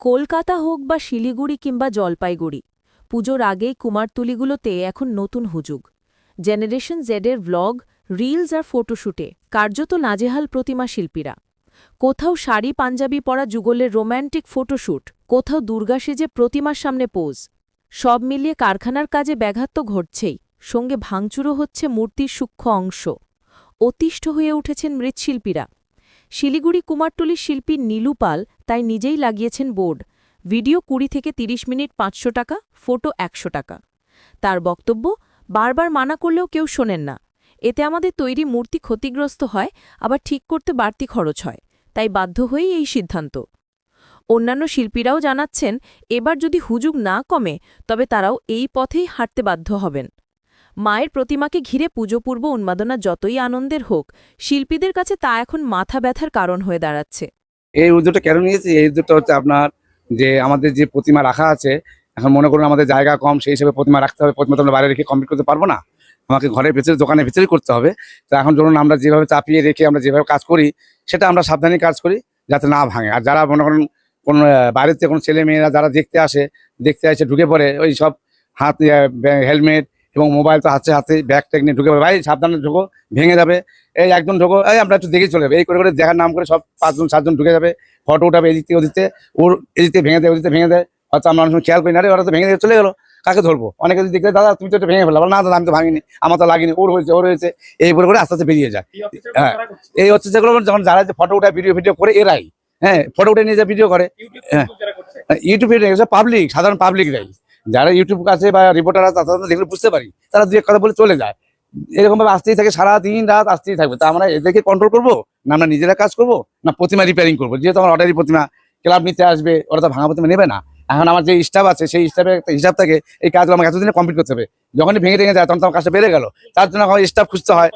কলকাতা হোক বা শিলিগুড়ি কিংবা জলপাইগুড়ি, পুজোর আগেই কুমারতুলিগুলোতে এখন নতুন হুজুগ। জেনারেশন জেডের ভ্লগ রিলস আর ফটোশুটে কার্যত নাজেহাল প্রতিমা শিল্পীরা। কোথাও শাড়ি পাঞ্জাবি পরা যুগলের রোম্যান্টিক ফটোশ্যুট কোথাও দুর্গা সেজে প্রতিমার সামনে পোজ সব মিলিয়ে কারখানার কাজে ব্যাঘাত তো ঘটছেই, সঙ্গে ভাঙচুরও হচ্ছে মূর্তির সূক্ষ্ম অংশ। অতিষ্ঠ হয়ে উঠেছেন মৃৎশিল্পীরা। শিলিগুড়ি কুমারটুলির শিল্পী নীলু পাল তাই নিজেই লাগিয়েছেন বোর্ড। ভিডিও কুড়ি থেকে ৩০ মিনিট পাঁচশো টাকা, ফটো একশো টাকা। তার বক্তব্য, বারবার মানা করলেও কেউ শোনেন না। এতে আমাদের তৈরি মূর্তি ক্ষতিগ্রস্ত হয়, আবার ঠিক করতে বাড়তি খরচ হয়। তাই বাধ্য হয়েই এই সিদ্ধান্ত। অন্যান্য শিল্পীরাও জানাচ্ছেন, এবার যদি হুজুগ না কমে, তবে তারাও এই পথেই হাঁটতে বাধ্য হবেন। মায়ের প্রতিমাকে ঘিরে পুজোপূর্ব উন্মাদনা যতই আনন্দের হোক, শিল্পীদের কাছে তা এখন মাথা ব্যথার কারণ হয়ে দাঁড়াচ্ছে। এই উদ্যোগটা কেন নিয়েছি? এই উদ্যোগটা হচ্ছে আপনার যে আমাদের যে প্রতিমা রাখা আছে, এখন মনে করুন আমাদের জায়গা কম, সেই হিসেবে প্রতিমা রাখতে হবে, প্রতিমা তো আমরা বাইরে রেখে কমপ্লিট করতে পারব না। আমাকে ঘরের ভেতরে দোকানের ভিতরেই করতে হবে। তো এখন ধরুন আমরা যেভাবে চাপিয়ে রেখে আমরা যেভাবে কাজ করি, সেটা আমরা সাবধানে কাজ করি যাতে না ভাঙে। আর যারা মনে করেন কোনো বাইরের থেকে কোনো ছেলে মেয়েরা যারা দেখতে আসে দেখতে আসে ঢুকে পড়ে, ওই সব হাত হেলমেট এবং মোবাইল তো হাতে হাতে ব্যাগ ট্যাগ নিয়ে ঢুকে ভাই সাবধানে ঢুকো ভেঙে যাবে। এই একজন ঢুকো এই আমরা একটু দেখে চলে যাবে। এই করে করে দেখার নাম করে সব পাঁচজন সাতজন ঢুকে যাবে। ফটো উঠাবে এদিক থেকে ওদিকে ওর এদিকে ভেঙে দেয় ওদিকে ভেঙে দেয়। হয়তো আমরা অনেক সময় খেয়াল করি না রে ওরা তো ভেঙে দিয়ে চলে গেলো। কাকে ধরবো? অনেকে যদি দেখলে দাদা তুমি তো এটা ভেঙে ফেলা না দাদা আমি তো ভাঙিনি। আমার তো লাগিনি। ওর হয়েছে ওর হয়েছে। এই করে করে আস্তে আস্তে বেরিয়ে যায়। হ্যাঁ। এই হচ্ছে যেগুলো যখন যারা ফটো উঠায় ভিডিও ভিডিও করে এরাই। হ্যাঁ ফটো উঠে নিয়ে যা ভিডিও করে। হ্যাঁ। ইউটিউবে পাবলিক সাধারণ পাবলিক পাবলিকরাই যারা ইউটিউব আছে বা রিপোর্টার আছে, তারা দেখলে বুঝতে পারি। তারা দু এক কথা বলে চলে যায়। এরকম ভাবে আসতেই থাকে সারা দিন রাত আসতেই থাকবে। তা আমরা এদেরকে কন্ট্রোল করব? না আমরা নিজেরা কাজ করব? না প্রতিমা রিপেয়ারিং করব? যেহেতু আমার অর্ডারি প্রতিমা, ক্লাব নিতে আসবে, ওরা তো ভাঙা প্রতিমা নেবে না। এখন আমার যে স্টাফ আছে, সেই স্টাফের একটা হিসাব থাকে, এই কাজগুলো আমাকে এতদিনে কমপ্লিট করতে হবে। যখনই ভেঙে ভেঙে যায়, তখন তো আমার কাজটা বেড়ে গেল। তার জন্য আমার স্টাফ খুঁজতে হয়।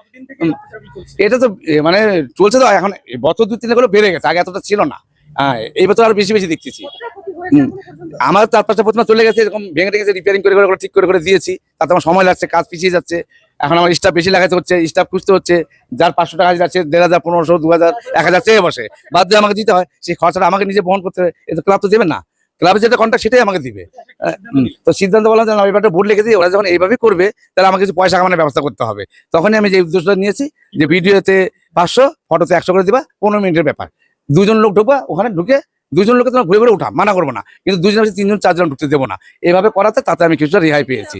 এটা তো মানে চলছে তো, এখন বছর দু তিনগুলো বেড়ে গেছে, আগে এতটা ছিল না। হ্যাঁ এই বছর আরও বেশি বেশি দেখতেছি। আমার চার পাঁচটা প্রতিমা চলে গেছে এরকম ভেঙে ভেঙে রিপেয়ারিং করে করে ঠিক করে করে দিয়েছি। তাতে আমার সময় লাগছে কাজ পিছিয়ে যাচ্ছে। এখন আমার স্টাফ বেশি লাগাতে হচ্ছে স্টাফ খুঁজতে হচ্ছে। যার পাঁচশো টাকা যাচ্ছে দেড় হাজার পনেরোশো দু হাজার এক হাজার চেয়ে বসে। বাদ দিয়ে আমাকে দিতে হয় সেই খরচাটা আমাকে নিজে বহন করতে হবে। এটা ক্লাব তো দেবে না। ক্লাবের যেটা কন্ট্যাক্ট সেটাই আমাকে দিবে। তো সিদ্ধান্ত বললাম যে আমি একটা বোর্ড লিখে দিই ওরা যখন এইভাবে করবে তাহলে আমাকে কিছু পয়সা কামানোর ব্যবস্থা করতে হবে। তখনই আমি যে উদ্দেশ্যটা নিয়েছি যে ভিডিওতে পাঁচশো ফটোতে একশো করে দিবা পনেরো মিনিটের ব্যাপার। দুজন লোক ঢুকবা ওখানে ঢুকে দুজন লোকে তোমার ঘুরে ঘুরে উঠা মানা করব না। কিন্তু দুজন তিনজন চারজন ঢুকতে দেবো না। এভাবে করাতে তাতে আমি কিছুটা রেহাই পেয়েছি।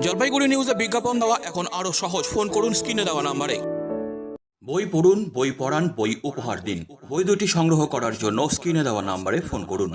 জলপাইগুড়ি নিউজে বিজ্ঞাপন দেওয়া এখন আরও সহজ। ফোন করুন স্ক্রিনে দেওয়া নাম্বারে। বই পড়ুন বই পড়ান বই উপহার দিন। বই দুটি সংগ্রহ করার জন্য স্ক্রিনে দেওয়া নাম্বারে ফোন করুন।